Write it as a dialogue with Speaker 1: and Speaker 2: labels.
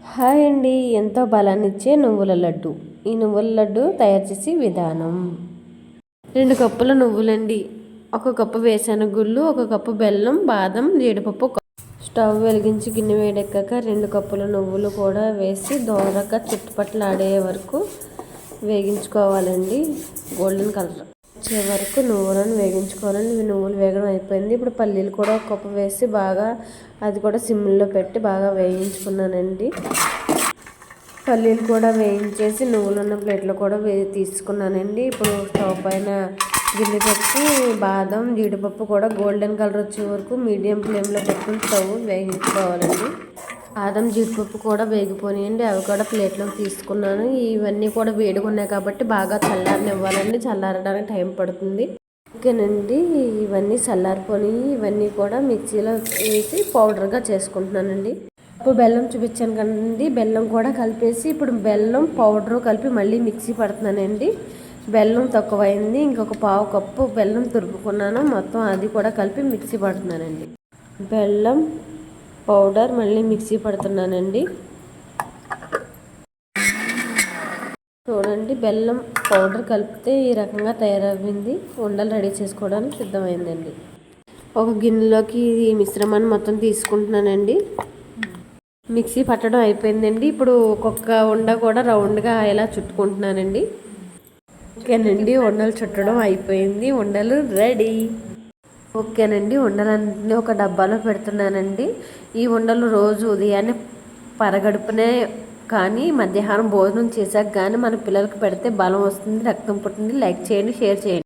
Speaker 1: Hi అండి. ఎంతో బలాన్నిచ్చే నువ్వుల లడ్డు. ఈ నువ్వుల లడ్డు తయారు చేసే విధానం. రెండు కప్పుల నువ్వులండి. ఒక కప్పు వేసనగుళ్ళు గుళ్ళు ఒక కప్పు బెల్లం బాదం జీడిపప్పు స్టవ్ వెలిగించి గిన్నె వేడెక్కాక రెండు కప్పుల నువ్వులు కూడా వేసి దోరగా చుట్టుపట్ల ఆడే వరకు వేగించుకోవాలండి. Golden colour. వచ్చే వరకు నువ్వులను వేగించుకోవాలండి నువ్వులు వేగడం అయిపోయింది. ఇప్పుడు పల్లీలు కూడా ఒక వేసి బాగా అది కూడా సిమ్లో పెట్టి బాగా వేయించుకున్నానండి. పల్లీలు కూడా వేయించేసి నువ్వులు ఉన్న ప్లేట్లో కూడా వే తీసుకున్నానండి. ఇప్పుడు స్టవ్ పైన గిన్నె పెట్టి బాదం జీడిపప్పు కూడా గోల్డెన్ కలర్ వచ్చే వరకు మీడియం ఫ్లేమ్లో పెట్టుకుని స్టవ్ వేయించుకోవాలండి. బాదం జీడిపప్పు కూడా వేగిపోయాయండి అవి కూడా ప్లేట్లోకి తీసుకున్నాను. ఇవన్నీ కూడా వేడిగా ఉన్నాయి కాబట్టి బాగా చల్లారనివ్వాలండి. చల్లారడానికి టైం పడుతుంది. ఓకేనండి ఇవన్నీ చల్లారిపోయి ఇవన్నీ కూడా మిక్సీలో వేసి పౌడర్గా చేసుకుంటున్నానండి. ఇప్పుడు బెల్లం చూపించాను కదండి. బెల్లం కూడా కలిపేసి ఇప్పుడు బెల్లం పౌడరు కలిపి మళ్ళీ మిక్సీ పడుతున్నానండి. బెల్లం తక్కువైంది. ఇంకొక పావు కప్పు బెల్లం తురుపుకున్నాను మొత్తం అది కూడా కలిపి మిక్సీ పడుతున్నానండి. బెల్లం పౌడర్ మళ్ళీ మిక్సీ పడుతున్నానండి. చూడండి బెల్లం పౌడర్ కలిపితే ఈ రకంగా తయారవ్వింది. ఉండలు రెడీ చేసుకోవడానికి సిద్ధమైందండి. ఒక గిన్నెలోకి ఈ మిశ్రమాన్ని మొత్తం తీసుకుంటున్నానండి. మిక్సీ పట్టడం అయిపోయిందండి. ఇప్పుడు ఒక్కొక్క ఉండ కూడా రౌండ్గా ఇలా చుట్టుకుంటున్నానండి. ఓకేనండి ఉండలు చుట్టడం అయిపోయింది. ఉండలు రెడీ. ఓకేనండి ఉండలన్నీ ఒక డబ్బాలో పెడుతున్నానండి. ఈ ఉండలు రోజు ఉదయాన్నే పరగడుపునే కానీ మధ్యాహ్నం భోజనం చేశాక కానీ మన పిల్లలకు పెడితే బలం వస్తుంది రక్తం పుట్టింది. లైక్ చేయండి షేర్ చేయండి.